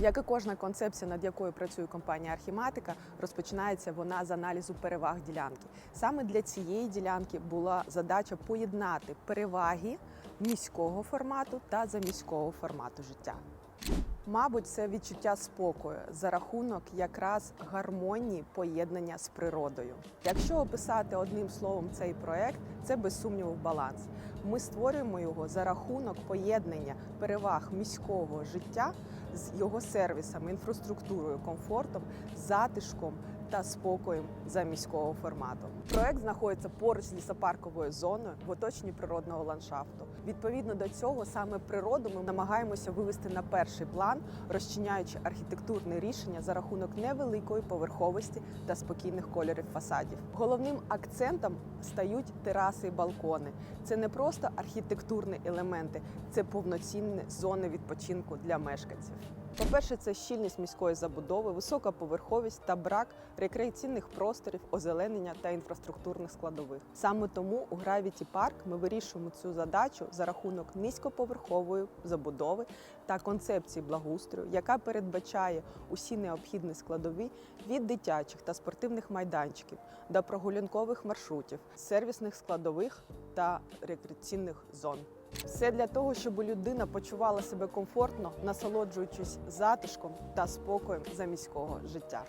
Як і кожна концепція, над якою працює компанія Архіматика, розпочинається вона з аналізу переваг ділянки. Саме для цієї ділянки була задача поєднати переваги міського формату та заміського формату життя. Мабуть, це відчуття спокою за рахунок якраз гармонії поєднання з природою. Якщо описати одним словом цей проект, це без сумніву баланс. Ми створюємо його за рахунок поєднання переваг міського життя з його сервісами, інфраструктурою, комфортом, затишком та спокоєм за міського формату. Проект знаходиться поруч з лісопарковою зоною в оточенні природного ландшафту. Відповідно до цього, саме природу ми намагаємося вивести на перший план, розчиняючи архітектурне рішення за рахунок невеликої поверховості та спокійних кольорів фасадів. Головним акцентом стають тераси і балкони. Це не просто архітектурні елементи, це повноцінні зони відпочинку для мешканців. По-перше, це щільність міської забудови, висока поверховість та брак рекреаційних просторів, озеленення та інфраструктурних складових. Саме тому у Gravity Park ми вирішуємо цю задачу за рахунок низькоповерхової забудови та концепції благоустрою, яка передбачає усі необхідні складові від дитячих та спортивних майданчиків до прогулянкових маршрутів, сервісних складових та рекреаційних зон. Все для того, щоб людина почувала себе комфортно, насолоджуючись затишком та спокоєм за міського життя.